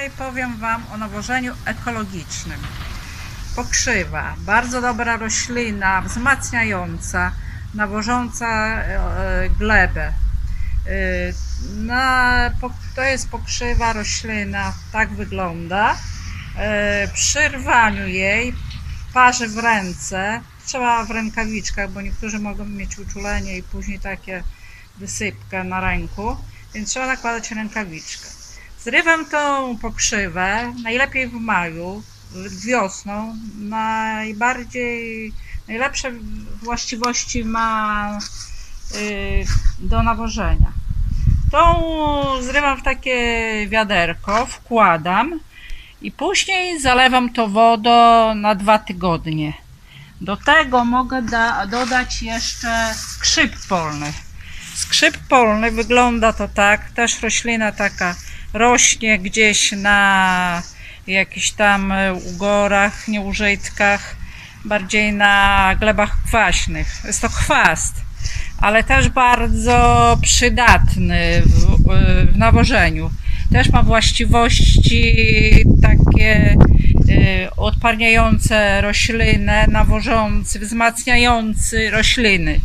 Dzisiaj powiem Wam o nawożeniu ekologicznym. Pokrzywa, bardzo dobra roślina, wzmacniająca, nawożąca e, glebę. E, Na, po- to jest pokrzywa roślina, tak wygląda. E, Przy rwaniu jej parzy w ręce, trzeba w rękawiczkach, bo niektórzy mogą mieć uczulenie i później takie wysypkę na ręku, więc trzeba nakładać rękawiczkę. Zrywam tą pokrzywę najlepiej w maju, wiosną. Najbardziej, najlepsze właściwości ma y, do nawożenia. Tą zrywam w takie wiaderko, wkładam i później zalewam to wodą na dwa tygodnie. Do tego mogę da, dodać jeszcze skrzyp polny. Skrzyp polny wygląda to tak, też roślina taka rośnie gdzieś na jakichś tam e, ugorach, nieużytkach, bardziej na glebach kwaśnych. Jest to chwast, ale też bardzo przydatny w, w nawożeniu. Też ma właściwości takie e, odparniające roślinę, nawożący, wzmacniający rośliny.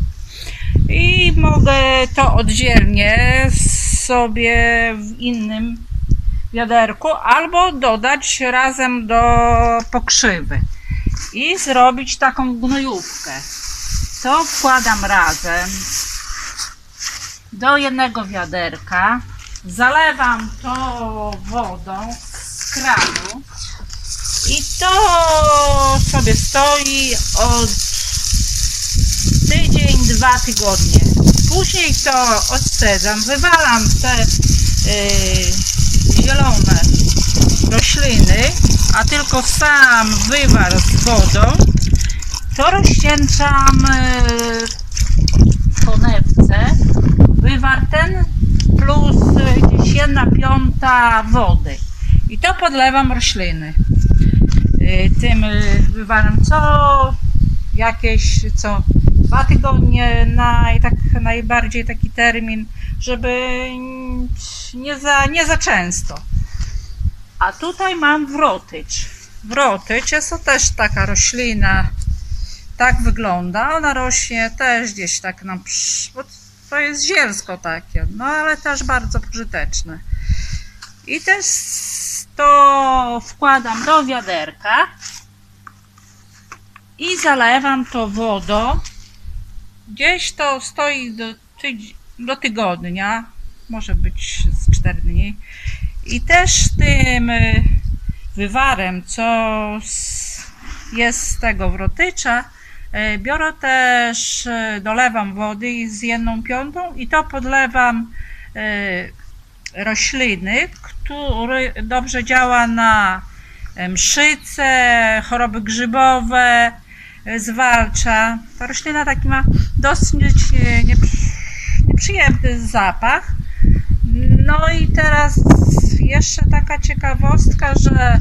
I mogę to oddzielnie sobie w innym wiaderku albo dodać razem do pokrzywy i zrobić taką gnojówkę. To wkładam razem do jednego wiaderka, zalewam to wodą z kranu i to sobie stoi od tydzień, dwa tygodnie. Później to odcedzam, wywalam te y, zielone rośliny, a tylko sam wywar z wodą, to rozcieńczam y, w konewce. Wywar ten plus gdzieś jedna piąta wody. I to podlewam rośliny y, tym wywarem co jakieś co dwa tygodnie na i tak najbardziej taki termin, żeby nie za, nie za często. A tutaj mam wrotycz. Wrotycz jest to też taka roślina, tak wygląda. Ona rośnie też gdzieś tak na psz, bo to jest zielsko takie, no ale też bardzo pożyteczne. I też to wkładam do wiaderka i zalewam to wodą. Gdzieś to stoi do, do tygodnia, może być z 4 dni. I też tym y, wywarem, co jest z tego wrotycza, y, biorę też, y, dolewam wody z jedną piątą i to podlewam rośliny, który dobrze działa na mszyce, choroby grzybowe, zwalcza. Ta roślina taki ma dosyć e, nieprzy- nieprzyjemny zapach. No i teraz jeszcze taka ciekawostka, że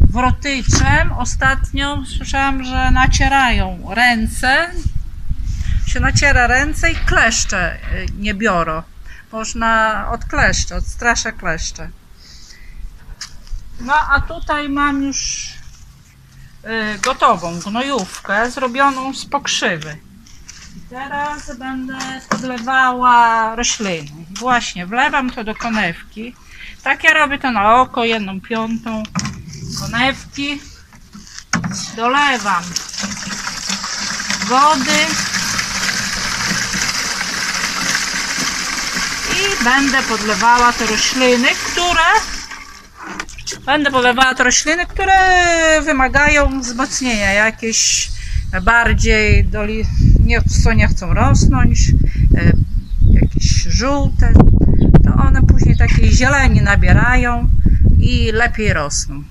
wrotyczem ostatnio słyszałam, że nacierają ręce, się naciera ręce i kleszcze e, nie biorą. Można od kleszcze, odstrasza kleszcze. No a tutaj mam już gotową gnojówkę zrobioną z pokrzywy. I teraz będę podlewała rośliny. Właśnie, wlewam to do konewki. Tak ja robię to na oko, jedną piątą konewki. Dolewam wody. I będę podlewała te rośliny, które Będę podlewała te rośliny, które wymagają wzmocnienia jakieś bardziej doli, nie, co nie chcą rosnąć, e, jakieś żółte, to one później takiej zieleni nabierają i lepiej rosną.